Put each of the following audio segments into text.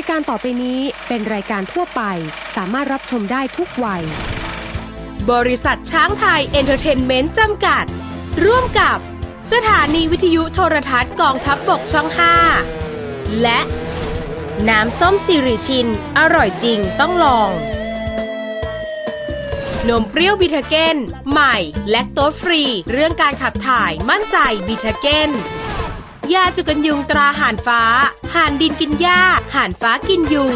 ายการต่อไปนี้เป็นรายการทั่วไป สามารถรับชมได้ทุกวัย บริษัทช้างไทยเอนเตอร์เทนเมนต์จำกัด ร่วมกับสถานีวิทยุโทรทัศน์กองทัพบบกช่อง 5 และ น้ำส้มสิริชิน อร่อยจริงต้องลอง นมเปรี้ยวบิทาเกนใหม่ และโต๊ฟรี เรื่องการขับถ่ายมั่นใจบิทาเกน ยาจุกันยุงตราห่านฟ้า ห่านดินกินหญ้า ห่านฟ้ากินยุง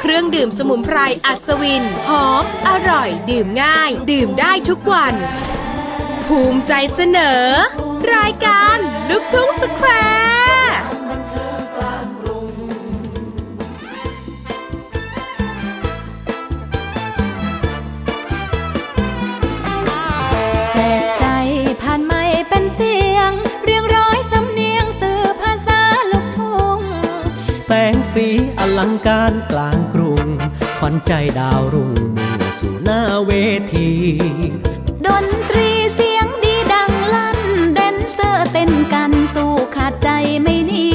เครื่องดื่มสมุนไพรอัศวิน หอม อร่อย ดื่มง่าย ดื่มได้ทุกวัน ภูมิใจเสนอ รายการลุกทุ่งสแควร์ สงสีอลังการกลางกรุง ขวัญใจดาวรุ่งมุ่งสู่หน้าเวที ดนตรีเสียงดีดังลั่น แดนเซอร์เต้นกันสู้ขาดใจไม่หนี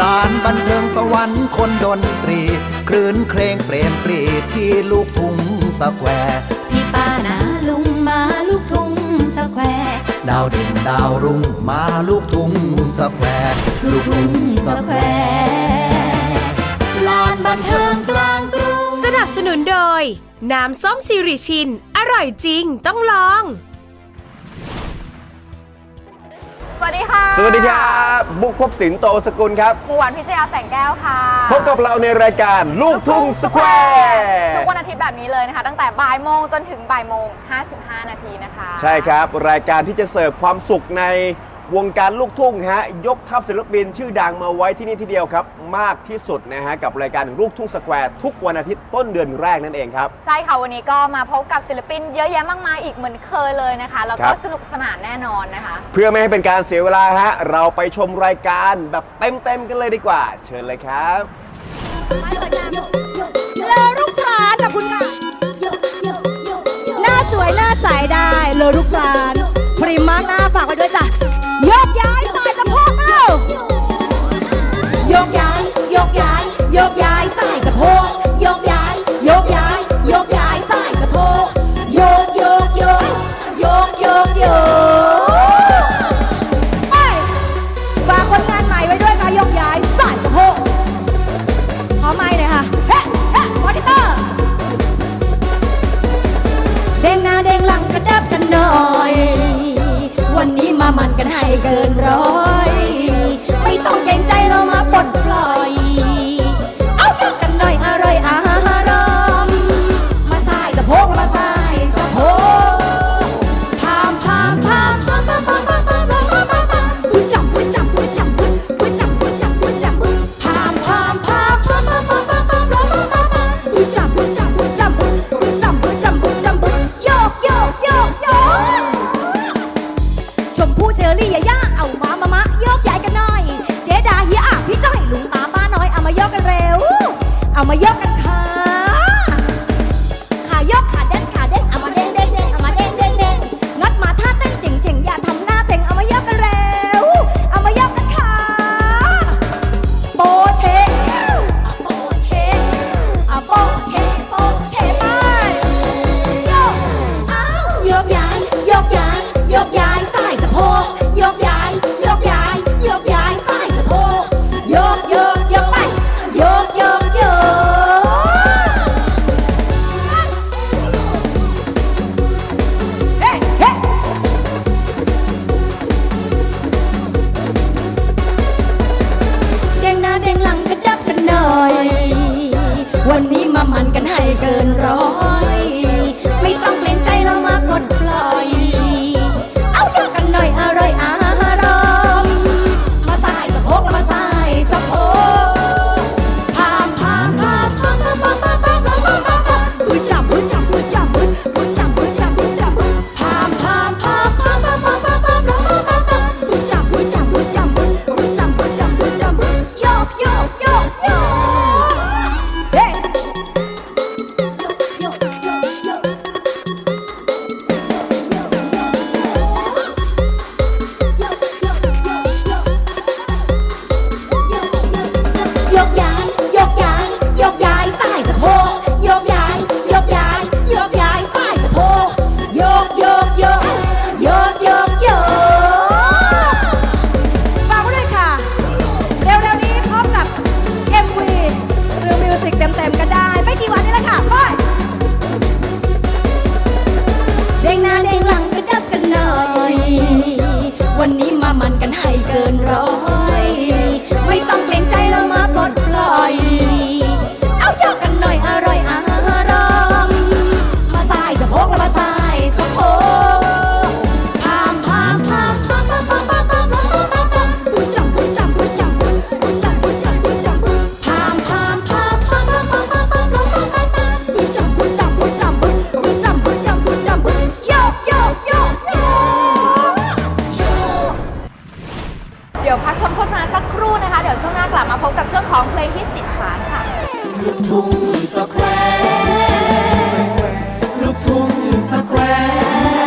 ลานบันเทิงสวรรค์คนดนตรี คลื่นเครงเปรมปรีที่ลูกทุ่งสแควร์พี่ป้านาลุงมาลูกทุ่งสแควร์ดาวเด่นดาวรุ่งมาลูกทุ่งสแควร์ลูกทุ่งสแควร์ลาน บันเทิงกลางกรุงสนับสนุนโดย น้ำส้มสิริชิน อร่อยจริงต้องลอง สวัสดีค่ะสวัสดีครับบุกพบสินโตสกุลครับ หมูหวานพิชยาแสงแก้วค่ะพบกับเราในรายการลูกทุ่งสแควร์ทุกวันอาทิตย์แบบนี้เลยนะคะ ตั้งแต่บ่ายโมงจนถึงบ่ายโมง 55 นาทีนะคะ ใช่ครับ รายการที่จะเสิร์ฟความสุขใน วงการลูกทุ่งฮะยกทัพศิลปินชื่อดังมาไว้ที่นี่ทีเดียวครับ มากที่สุดนะฮะกับรายการลูกทุ่งสแควร์ทุกวันอาทิตย์ต้นเดือนแรกนั่นเองครับ ใช่ค่ะวันนี้ก็มาพบกับศิลปินเยอะแยะมากมายอีกเหมือนเคยเลยนะคะ แล้วคก็รับสนุกสนานแน่นอนนะคะ เพื่อไม่ให้เป็นการเสียเวลาฮะเราไปชมรายการแบบเต็มๆกันเลยดีกว่า เชิญเลยครับ เลอลูกสานกับคุณค่ะ หน้าสวยหน้าใสได้เลอลูกสานพริมมากหน้าฝากไว้ด้วยจ้ะ ยกย้ายสายสะโพกยกย้าย ยกย้าย ยกย้ายสายสะโพกโยกโยกโยกโยกโยกโยกไปฝากคนงานใหม่ไว้ด้วยค่ะยกย้ายสายสะโพกขอไม้หน่อยค่ะเฮ้เฮ้มอนิเตอร์เด้งหน้าเด้งหลังกระดับกันหน่อย วันนี้มามันกันให้เกินร้อย วันนี้มามันกันให้เกินร้อย โฆษณาสักครู่นะคะ เดี๋ยวช่วงหน้ากลับมาพบกับช่วงของเพลงฮิตติดชารค่ะ ลูกทุ่งสแควร์ลูกทุ่งสแควร์